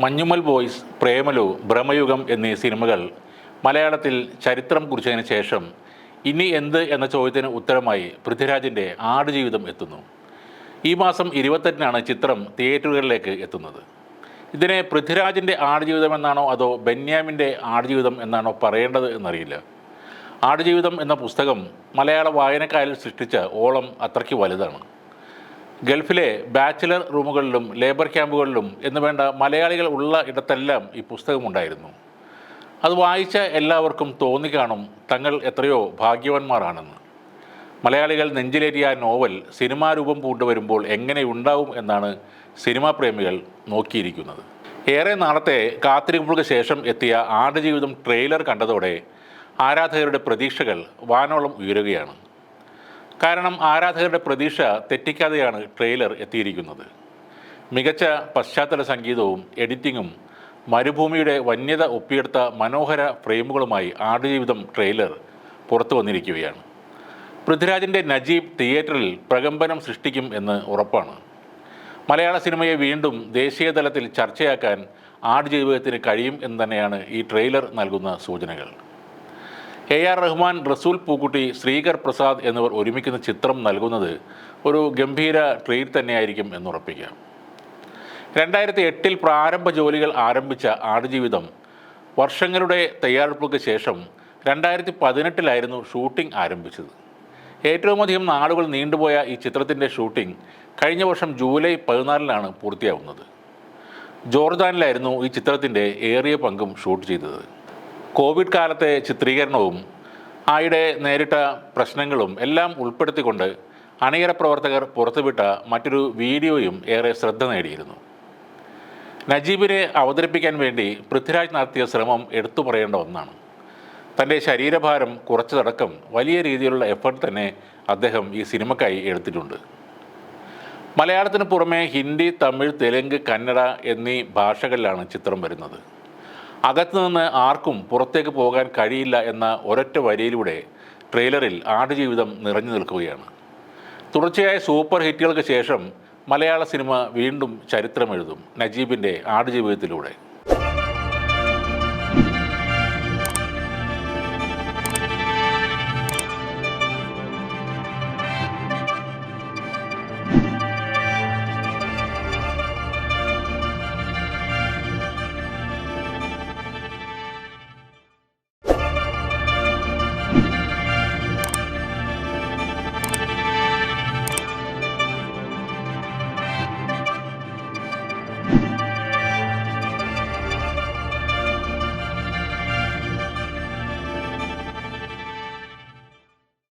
Manjummel boys Premalu Bramayugam എന്നീ സിനിമകൾ മലയാളത്തിൽ ചരിത്രം കുറിച്ചതിന് ശേഷം ഇനി എന്ത് എന്ന ചോദ്യത്തിന് ഉത്തരമായി പൃഥ്വിരാജിന്റെ ആടുജീവിതം എത്തുന്നു. ഈ മാസം ഇരുപത്തെട്ടിനാണ് ചിത്രം തിയേറ്ററുകളിലേക്ക് എത്തുന്നത്. ഇതിനെ പൃഥ്വിരാജിന്റെ ആടുജീവിതം എന്നാണോ അതോ ബെന്യാമിന്റെ ആടുജീവിതം എന്നാണോ പറയേണ്ടത് എന്നറിയില്ല. ആടുജീവിതം എന്ന പുസ്തകം മലയാള വായനക്കാരിൽ സൃഷ്ടിച്ച ഓളം അത്രയ്ക്ക് വലുതാണ്. ഗൾഫിലെ ബാച്ചിലർ റൂമുകളിലും ലേബർ ക്യാമ്പുകളിലും എന്ന് വേണ്ട മലയാളികൾ ഉള്ള ഇടത്തെല്ലാം ഈ പുസ്തകമുണ്ടായിരുന്നു അത് വായിച്ച എല്ലാവർക്കും തോന്നി കാണും തങ്ങൾ എത്രയോ ഭാഗ്യവാന്മാരാണെന്ന്. മലയാളികൾ നെഞ്ചിലേറ്റിയ നോവൽ സിനിമാ രൂപം എങ്ങനെ ഉണ്ടാവും എന്നാണ് സിനിമാ പ്രേമികൾ നോക്കിയിരിക്കുന്നത്. ഏറെ നാളത്തെ കാത്തിരിപ്പുകൾക്ക് ശേഷം എത്തിയ ആടുജീവിതം ട്രെയിലർ കണ്ടതോടെ ആരാധകരുടെ പ്രതീക്ഷകൾ വാനോളം ഉയരുകയാണ്. കാരണം ആരാധകരുടെ പ്രതീക്ഷ തെറ്റിക്കാതെയാണ് ട്രെയിലർ എത്തിയിരിക്കുന്നത്. മികച്ച പശ്ചാത്തല സംഗീതവും എഡിറ്റിങ്ങും മരുഭൂമിയുടെ വന്യത ഒപ്പിയെടുത്ത മനോഹര ഫ്രെയിമുകളുമായി ആടുജീവിതം ട്രെയിലർ പുറത്തു വന്നിരിക്കുകയാണ്. പൃഥ്വിരാജിന്റെ നജീബ് തിയേറ്ററിൽ പ്രകമ്പനം സൃഷ്ടിക്കും എന്ന് ഉറപ്പാണ്. മലയാള സിനിമയെ വീണ്ടും ദേശീയ തലത്തിൽ ചർച്ചയാക്കാൻ ആടുജീവിതത്തിന് കഴിയും എന്ന് തന്നെയാണ് ഈ ട്രെയിലർ നൽകുന്ന സൂചനകൾ. എ ആർ റഹ്മാൻ റസൂൽ പൂക്കുട്ടി ശ്രീകർ പ്രസാദ് എന്നിവർ ഒരുമിക്കുന്ന ചിത്രം നൽകുന്നത് ഒരു ഗംഭീര ട്രീറ്റ് തന്നെയായിരിക്കും എന്നുറപ്പിക്കാം രണ്ടായിരത്തി എട്ടിൽ പ്രാരംഭ ജോലികൾ ആരംഭിച്ച ആടുജീവിതം വർഷങ്ങളുടെ തയ്യാറെടുപ്പുകൾക്ക് ശേഷം രണ്ടായിരത്തി പതിനെട്ടിലായിരുന്നു ഷൂട്ടിംഗ് ആരംഭിച്ചത്. ഏറ്റവുമധികം നാളുകൾ നീണ്ടുപോയ ഈ ചിത്രത്തിന്റെ ഷൂട്ടിംഗ് കഴിഞ്ഞ വർഷം ജൂലൈ പതിനാലിനാണ് പൂർത്തിയാവുന്നത്. ജോർദാനിലായിരുന്നു ഈ ചിത്രത്തിന്റെ ഏറിയ പങ്കും ഷൂട്ട് ചെയ്തത്. കോവിഡ് കാലത്തെ ചിത്രീകരണവും ആയിടെ നേരിട്ട പ്രശ്നങ്ങളും എല്ലാം ഉൾപ്പെടുത്തിക്കൊണ്ട് അണിയറ പ്രവർത്തകർ പുറത്തുവിട്ട മറ്റൊരു വീഡിയോയും ഏറെ ശ്രദ്ധ നേടിയിരുന്നു. നജീബിനെ അവതരിപ്പിക്കാൻ വേണ്ടി പൃഥ്വിരാജ് നടത്തിയ ശ്രമം എടുത്തു പറയേണ്ട ഒന്നാണ്. തന്റെ ശരീരഭാരം കുറച്ചതടക്കം വലിയ രീതിയിലുള്ള എഫർട്ട് തന്നെ അദ്ദേഹം ഈ സിനിമയ്ക്കായി എടുത്തിട്ടുണ്ട്. മലയാളത്തിന് പുറമെ ഹിന്ദി തമിഴ് തെലുങ്ക് കന്നഡ എന്നീ ഭാഷകളിലാണ് ചിത്രം വരുന്നത്. അകത്തു നിന്ന് ആർക്കും പുറത്തേക്ക് പോകാൻ കഴിയില്ല എന്ന ഒരൊറ്റ വരിയിലൂടെ ട്രെയിലറിൽ ആടുജീവിതം നിറഞ്ഞു നിൽക്കുകയാണ്. തുടർച്ചയായ സൂപ്പർ ഹിറ്റുകൾക്ക് ശേഷം മലയാള സിനിമ വീണ്ടും ചരിത്രമെഴുതും നജീബിന്റെ ആടുജീവിതത്തിലൂടെ.